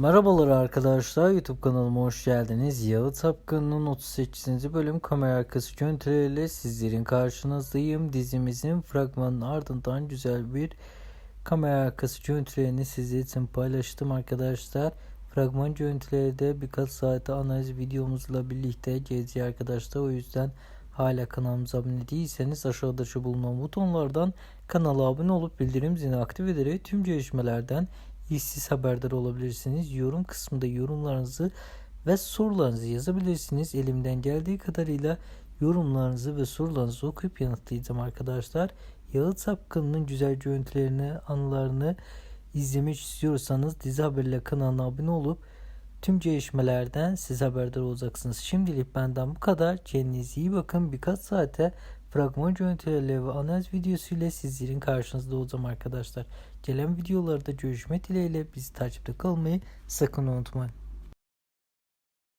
Merhabalar arkadaşlar YouTube kanalıma hoş geldiniz. Yağı Tapkan'ın 38. bölüm kamera arkası görüntüleriyle sizlerin karşınızdayım. Dizimizin fragmanının ardından güzel bir kamera arkası görüntülerini sizler için paylaştım arkadaşlar. Fragman görüntüleri de birkaç saate analiz videomuzla birlikte geziyor arkadaşlar. O yüzden hala kanalımıza abone değilseniz aşağıda şu bulunan butonlardan kanala abone olup bildirim zilini aktif ederek tüm gelişmelerden işsiz haberdar olabilirsiniz. Yorum kısmında yorumlarınızı ve sorularınızı yazabilirsiniz. Elimden geldiği kadarıyla yorumlarınızı ve sorularınızı okuyup yanıtlayacağım arkadaşlar. Yağıt Sapkın'ın güzel görüntülerini, anılarını izlemek istiyorsanız dizi haberle kanalına abone olup tüm gelişmelerden siz haberdar olacaksınız. Şimdilik benden bu kadar. Kendinize iyi bakın. Birkaç saate fragman görüntüleri ve analiz videosu ile sizlerin karşınızda olacağım arkadaşlar. Gelen videolarda görüşmek dileğiyle bizi takipte kalmayı sakın unutmayın.